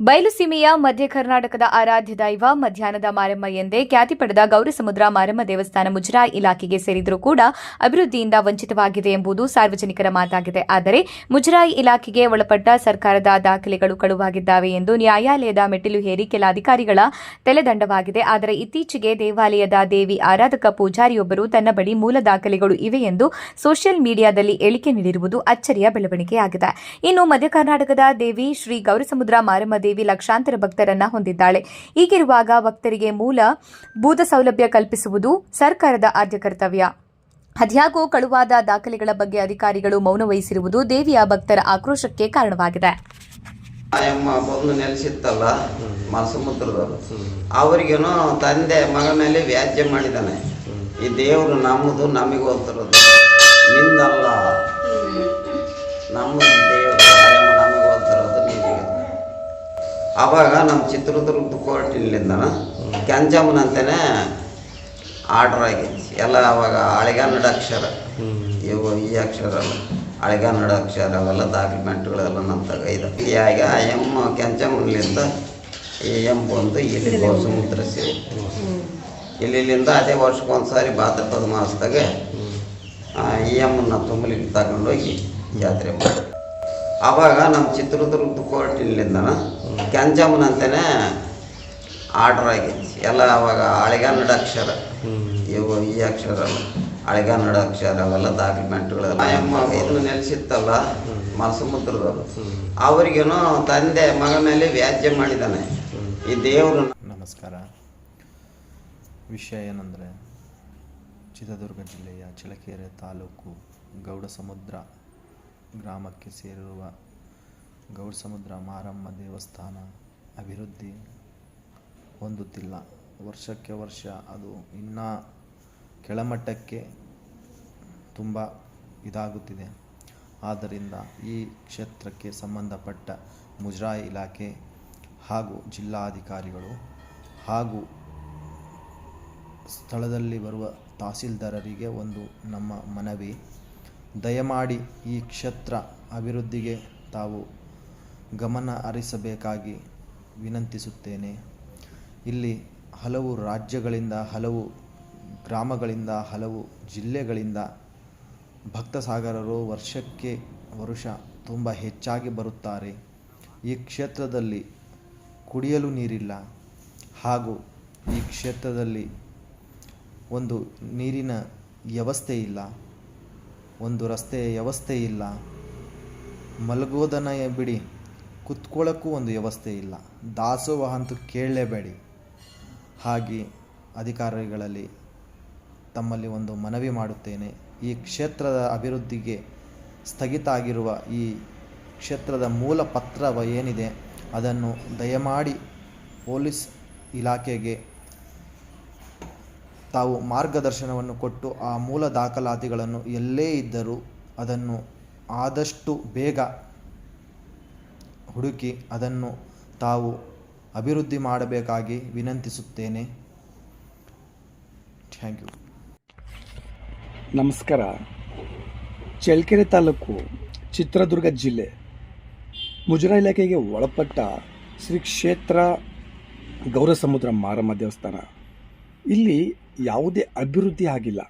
ಬಯಲುಸೀಮೆಯ ಮಧ್ಯ ಕರ್ನಾಟಕದ ಆರಾಧ್ಯ ದೈವ ಮಧ್ಯಾಹ್ನದ ಮಾರಮ್ಮ ಎಂದೇ ಖ್ಯಾತಿ ಪಡೆದ ಗೌರಿಸಮುದ್ರ ಮಾರಮ್ಮ ದೇವಸ್ಥಾನ ಮುಜರಾಯಿ ಇಲಾಖೆಗೆ ಸೇರಿದರೂ ಕೂಡ ಅಭಿವೃದ್ಧಿಯಿಂದ ವಂಚಿತವಾಗಿದೆ ಎಂಬುದು ಸಾರ್ವಜನಿಕರ ಮಾತಾಗಿದೆ. ಆದರೆ ಮುಜರಾಯಿ ಇಲಾಖೆಗೆ ಒಳಪಟ್ಟ ಸರ್ಕಾರದ ದಾಖಲೆಗಳು ಕಳುವಾಗಿದ್ದಾವೆ ಎಂದು ನ್ಯಾಯಾಲಯದ ಮೆಟ್ಟಿಲು ಹೇರಿ ಕೆಲ ಅಧಿಕಾರಿಗಳ ತಲೆದಂಡವಾಗಿದೆ. ಆದರೆ ಇತ್ತೀಚೆಗೆ ದೇವಾಲಯದ ದೇವಿ ಆರಾಧಕ ಪೂಜಾರಿಯೊಬ್ಬರು ತನ್ನ ಬಳಿ ಮೂಲ ದಾಖಲೆಗಳು ಇವೆ ಎಂದು ಸೋಷಿಯಲ್ ಮೀಡಿಯಾದಲ್ಲಿ ಹೇಳಿಕೆ ನೀಡಿರುವುದು ಅಚ್ಚರಿಯ ಬೆಳವಣಿಗೆಯಾಗಿದೆ. ಇನ್ನು ಮಧ್ಯ ಕರ್ನಾಟಕದ ದೇವಿ ಶ್ರೀ ಗೌರಿಸಮುದ್ರ ಮಾರಮ್ಮ ದೇವಿ ಲಕ್ಷಾಂತರ ಭಕ್ತರನ್ನ ಹೊಂದಿದ್ದಾಳೆ. ಹೀಗಿರುವಾಗ ಭಕ್ತರಿಗೆ ಮೂಲ ಭೂತ ಸೌಲಭ್ಯ ಕಲ್ಪಿಸುವುದು ಸರ್ಕಾರದ ಆದ್ಯ ಕರ್ತವ್ಯ. ಅದ್ಯಾಗೋ ಕಳುವಾದ ದಾಖಲೆಗಳ ಬಗ್ಗೆ ಅಧಿಕಾರಿಗಳು ಮೌನ ವಹಿಸಿರುವುದು ದೇವಿಯ ಭಕ್ತರ ಆಕ್ರೋಶಕ್ಕೆ ಕಾರಣವಾಗಿದೆ. ಆಯಮ್ಮ ಬಂದು ನೆಲೆಸಿತ್ತಲ್ಲ ಮರಸಮುದ್ರದವರು ಅವರಿಗೇನೋ ತಂದೆ ಮಗನಲ್ಲಿ ವ್ಯಾಜ್ಯ ಮಾಡಿದ್ದಾನೆ ಈ ದೇವರು ನಮ್ಮದು ನಮಗೆ ಹೋಗ್ತಿರೋದು. ನಿಂದಲ್ಲ. ನಮ್ಮದು. ಆವಾಗ ನಮ್ಮ ಚಿತ್ರದುರ್ಗದ ಕೋರ್ಟಿನಿಂದ ಕ್ಯಾಂಜಾಮನ್ ಅಂತಲೇ ಆರ್ಡರ್ ಆಗೈತಿ ಎಲ್ಲ ಅವಾಗ ಹಳೆಗನ್ನಡ ಅಕ್ಷರ. ಇವು ಈ ಅಕ್ಷರ ಹಳೆಗನ್ನಡ ಅಕ್ಷರ ಅವೆಲ್ಲ ಡಾಕ್ಯುಮೆಂಟ್ಗಳೆಲ್ಲ ನಮ್ಮ ತಗ ಇದೆ. ಈಗ ಆ ಎಮ್ಮ ಕೆಂಚಮ್ಮನಿಂದ ಈ ಎಂ ಬಂದು ಇಲ್ಲಿ ಸಮುದ್ರ ಸೇರಿ. ಇಲ್ಲಿಂದ ಅದೇ ವರ್ಷಕ್ಕೊಂದ್ಸಾರಿ ಬಾತ್ರ ಭಾದ್ರಪದ ಮಾಸದಾಗ ಈ ಎಮ್ಮನ್ನ ತುಂಬಲಿಕ್ಕೆ ತಗೊಂಡೋಗಿ ಜಾತ್ರೆ ಮಾಡಿ ಆವಾಗ ನಮ್ಮ ಚಿತ್ರದುರ್ಗದ ಕೋರ್ಟಿನಿಂದ ಕೆಂಚಮ್ಮನಂತೆಯೇ ಆರ್ಡರ್ ಆಗೈತಿ ಎಲ್ಲ ಅವಾಗ ಹಳೆಗನ್ನಡ ಅಕ್ಷರ. ಇವು ಈ ಅಕ್ಷರ ಅಳಿಗನ್ನಡ ಹಳೆಗನ್ನಡ ಅಕ್ಷರ ಅವೆಲ್ಲ ದಾಕ್ಯುಮೆಂಟ್ಗಳು ಆಯಮ್ಮ ಇದನ್ನು ನೆಲೆಸಿತ್ತಲ್ಲ ಮನಸಮುದ್ರದವರು. ಅವರಿಗೇನೋ ತಂದೆ ಮಗ ಮೇಲೆ ವ್ಯಾಜ್ಯ ಮಾಡಿದ್ದಾನೆ. ಈ ದೇವರು ನಮಸ್ಕಾರ. ವಿಷಯ ಏನಂದರೆ ಚಿತ್ರದುರ್ಗ ಜಿಲ್ಲೆಯ ಚಿಲಕೆರೆ ತಾಲೂಕು ಗೌಡಸಮುದ್ರ ಗ್ರಾಮಕ್ಕೆ ಸೇರಿರುವ ಗೌಡಸಮುದ್ರ ಮಾರಮ್ಮ ದೇವಸ್ಥಾನ ಅಭಿವೃದ್ಧಿ ಹೊಂದುತ್ತಿಲ್ಲ. ವರ್ಷಕ್ಕೆ ವರ್ಷ ಅದು ಇನ್ನೂ ಕೆಳಮಟ್ಟಕ್ಕೆ ತುಂಬ ಇದಾಗುತ್ತಿದೆ. ಆದ್ದರಿಂದ ಈ ಕ್ಷೇತ್ರಕ್ಕೆ ಸಂಬಂಧಪಟ್ಟ ಮುಜರಾಯಿ ಇಲಾಖೆ ಹಾಗೂ ಜಿಲ್ಲಾಧಿಕಾರಿಗಳು ಹಾಗೂ ಸ್ಥಳದಲ್ಲಿ ಬರುವ ತಹಸೀಲ್ದಾರರಿಗೆ ಒಂದು ನಮ್ಮ ಮನವಿ. ದಯಮಾಡಿ ಈ ಕ್ಷೇತ್ರ ಅಭಿವೃದ್ಧಿಗೆ ತಾವು ಗಮನ ಹರಿಸಬೇಕಾಗಿ ವಿನಂತಿಸುತ್ತೇನೆ. ಇಲ್ಲಿ ಹಲವು ರಾಜ್ಯಗಳಿಂದ, ಹಲವು ಗ್ರಾಮಗಳಿಂದ, ಹಲವು ಜಿಲ್ಲೆಗಳಿಂದ ಭಕ್ತಸಾಗರರು ವರ್ಷಕ್ಕೆ ವರುಷ ತುಂಬ ಹೆಚ್ಚಾಗಿ ಬರುತ್ತಾರೆ. ಈ ಕ್ಷೇತ್ರದಲ್ಲಿ ಕುಡಿಯಲು ನೀರಿಲ್ಲ. ಹಾಗೂ ಈ ಕ್ಷೇತ್ರದಲ್ಲಿ ಒಂದು ನೀರಿನ ವ್ಯವಸ್ಥೆ ಇಲ್ಲ. ಒಂದು ರಸ್ತೆಯ ವ್ಯವಸ್ಥೆ ಇಲ್ಲ. ಮಲಗೋದನ ಬಿಡಿ. ಕುತ್ಕೊಳ್ಳೋಕ್ಕೂ ಒಂದು ವ್ಯವಸ್ಥೆ ಇಲ್ಲ. ದಾಸೋಹ ಅಂತೂ ಕೇಳಲೇಬೇಡಿ. ಹಾಗೆ ಅಧಿಕಾರಿಗಳಲ್ಲಿ ತಮ್ಮಲ್ಲಿ ಒಂದು ಮನವಿ ಮಾಡುತ್ತೇನೆ. ಈ ಕ್ಷೇತ್ರದ ಅಭಿವೃದ್ಧಿಗೆ ಸ್ಥಗಿತ ಆಗಿರುವ ಈ ಕ್ಷೇತ್ರದ ಮೂಲ ಪತ್ರ ಏನಿದೆ ಅದನ್ನು ದಯಮಾಡಿ ಪೊಲೀಸ್ ಇಲಾಖೆಗೆ ತಾವು ಮಾರ್ಗದರ್ಶನವನ್ನು ಕೊಟ್ಟು ಆ ಮೂಲ ದಾಖಲಾತಿಗಳನ್ನು ಎಲ್ಲೇ ಇದ್ದರೂ ಅದನ್ನು ಆದಷ್ಟು ಬೇಗ ಹುಡುಕಿ ಅದನ್ನು ತಾವು ಅಭಿವೃದ್ಧಿ ಮಾಡಬೇಕಾಗಿ ವಿನಂತಿಸುತ್ತೇನೆ. Thank you. ನಮಸ್ಕಾರ. ಚಳ್ಳಕೆರೆ ತಾಲೂಕು ಚಿತ್ರದುರ್ಗ ಜಿಲ್ಲೆ ಮುಜರಾ ಇಲಾಖೆಗೆ ಒಳಪಟ್ಟ ಶ್ರೀ ಕ್ಷೇತ್ರ ಗೌರಸಮುದ್ರ ಮಾರಮ್ಮ ದೇವಸ್ಥಾನ. ಇಲ್ಲಿ ಯಾವುದೇ ಅಭಿವೃದ್ಧಿ ಆಗಿಲ್ಲ.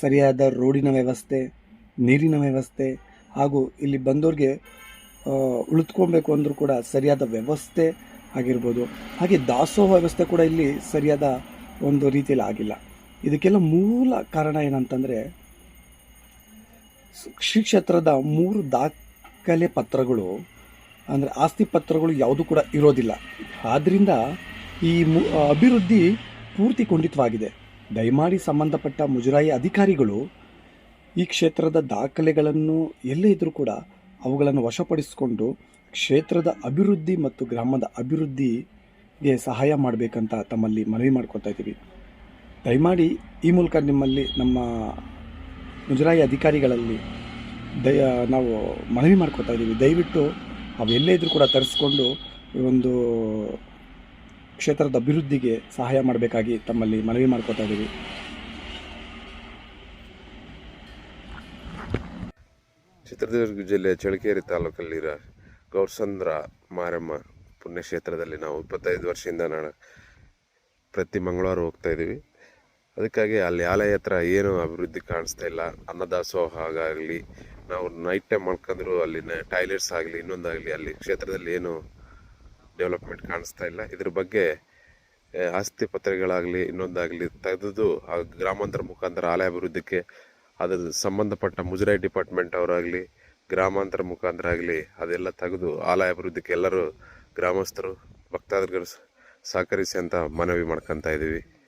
ಸರಿಯಾದ ರೋಡಿನ ವ್ಯವಸ್ಥೆ, ನೀರಿನ ವ್ಯವಸ್ಥೆ ಹಾಗೂ ಇಲ್ಲಿ ಬಂದವ್ರಿಗೆ ಆ, ಉಳಿದುಕೊಬೇಕು ಅಂದರೂ ಕೂಡ ಸರಿಯಾದ ವ್ಯವಸ್ಥೆ ಆಗಿರ್ಬೋದು. ಹಾಗೆ ದಾಸೋಹ ವ್ಯವಸ್ಥೆ ಕೂಡ ಇಲ್ಲಿ ಸರಿಯಾದ ಒಂದು ರೀತಿಯಲ್ಲಿ ಆಗಿಲ್ಲ. ಇದಕ್ಕೆಲ್ಲ ಮೂಲ ಕಾರಣ ಏನಂತಂದರೆ ಶ್ರೀ ಕ್ಷೇತ್ರದ ಮೂರು ದಾಖಲೆ ಪತ್ರಗಳು ಅಂದರೆ ಆಸ್ತಿ ಪತ್ರಗಳು ಯಾವುದೂ ಕೂಡ ಇರೋದಿಲ್ಲ. ಆದ್ದರಿಂದ ಈ ಮು ಅಭಿವೃದ್ಧಿ ಪೂರ್ತಿ ಕುಂಠಿತವಾಗಿದೆ ದಯಮಾಡಿ ಸಂಬಂಧಪಟ್ಟ ಮುಜರಾಯಿ ಅಧಿಕಾರಿಗಳು ಈ ಕ್ಷೇತ್ರದ ದಾಖಲೆಗಳನ್ನು ಎಲ್ಲೇ ಇದ್ದರೂ ಕೂಡ ಅವುಗಳನ್ನು ವಶಪಡಿಸಿಕೊಂಡು ಕ್ಷೇತ್ರದ ಅಭಿವೃದ್ಧಿ ಮತ್ತು ಗ್ರಾಮದ ಅಭಿವೃದ್ಧಿಗೆ ಸಹಾಯ ಮಾಡಬೇಕಂತ ತಮ್ಮಲ್ಲಿ ಮನವಿ ಮಾಡ್ಕೊತಾ ಇದ್ದೀವಿ. ದಯಮಾಡಿ ಈ ಮೂಲಕ ನಿಮ್ಮಲ್ಲಿ ನಮ್ಮ ಮುಜರಾಯಿ ಅಧಿಕಾರಿಗಳಲ್ಲಿ ದಯ, ನಾವು ಮನವಿ ಮಾಡ್ಕೊತಾ ಇದ್ದೀವಿ. ದಯವಿಟ್ಟು ಅವೆಲ್ಲೇ ಇದ್ರೂ ಕೂಡ ತರಿಸ್ಕೊಂಡು ಈ ಒಂದು ಕ್ಷೇತ್ರದ ಅಭಿವೃದ್ಧಿಗೆ ಸಹಾಯ ಮಾಡಬೇಕಾಗಿ ತಮ್ಮಲ್ಲಿ ಮನವಿ ಮಾಡ್ಕೊತಾ ಇದ್ದೀವಿ. ಚಿತ್ರದುರ್ಗ ಜಿಲ್ಲೆಯ ಚಳ್ಳಕೆರೆ ತಾಲೂಕಲ್ಲಿರೋ ಗೌರ್ಸಂದ್ರ ಮಾರಮ್ಮ ಪುಣ್ಯಕ್ಷೇತ್ರದಲ್ಲಿ ನಾವು ಇಪ್ಪತ್ತೈದು ವರ್ಷದಿಂದ ನಾನು ಪ್ರತಿ ಮಂಗಳವಾರ ಹೋಗ್ತಾ ಇದ್ದೀವಿ. ಅದಕ್ಕಾಗಿ ಅಲ್ಲಿ ಆಲಯ ಹತ್ರ ಏನು ಅಭಿವೃದ್ಧಿ ಕಾಣಿಸ್ತಾ ಇಲ್ಲ, ಅನ್ನದಾಸೋಹ ಆಗಲಿ, ನಾವು ನೈಟ್ ಟೈಮ್ ಮಾಡ್ಕೊಂಡ್ರು ಅಲ್ಲಿ ಟಾಯ್ಲೆಟ್ಸ್ ಆಗಲಿ, ಇನ್ನೊಂದಾಗಲಿ ಅಲ್ಲಿ ಕ್ಷೇತ್ರದಲ್ಲಿ ಏನು ಡೆವಲಪ್ಮೆಂಟ್ ಕಾಣಿಸ್ತಾ ಇಲ್ಲ. ಇದ್ರ ಬಗ್ಗೆ, ಆಸ್ತಿ ಪತ್ರಗಳಾಗಲಿ, ಇನ್ನೊಂದಾಗಲಿ ತೆಗೆದು ಆ ಗ್ರಾಮಾಂತರ ಮುಖಾಂತರ ಆಲಯ ಅಭಿವೃದ್ಧಿಗೆ ಅದ್ರ ಸಂಬಂಧಪಟ್ಟ ಮುಜರಾಯಿ ಡಿಪಾರ್ಟ್ಮೆಂಟ್ ಅವರಾಗಲಿ, ಗ್ರಾಮಾಂತರ ಮುಖಾಂತರ ಆಗಲಿ, ಅದೆಲ್ಲ ತೆಗೆದು ಆಲಯ ಅಭಿವೃದ್ಧಿಗೆ ಎಲ್ಲರೂ ಗ್ರಾಮಸ್ಥರು, ಭಕ್ತಾದಿಗಳು ಸಹಕರಿಸಿ ಅಂತ ಮನವಿ ಮಾಡ್ಕೊತಾ ಇದ್ದೀವಿ.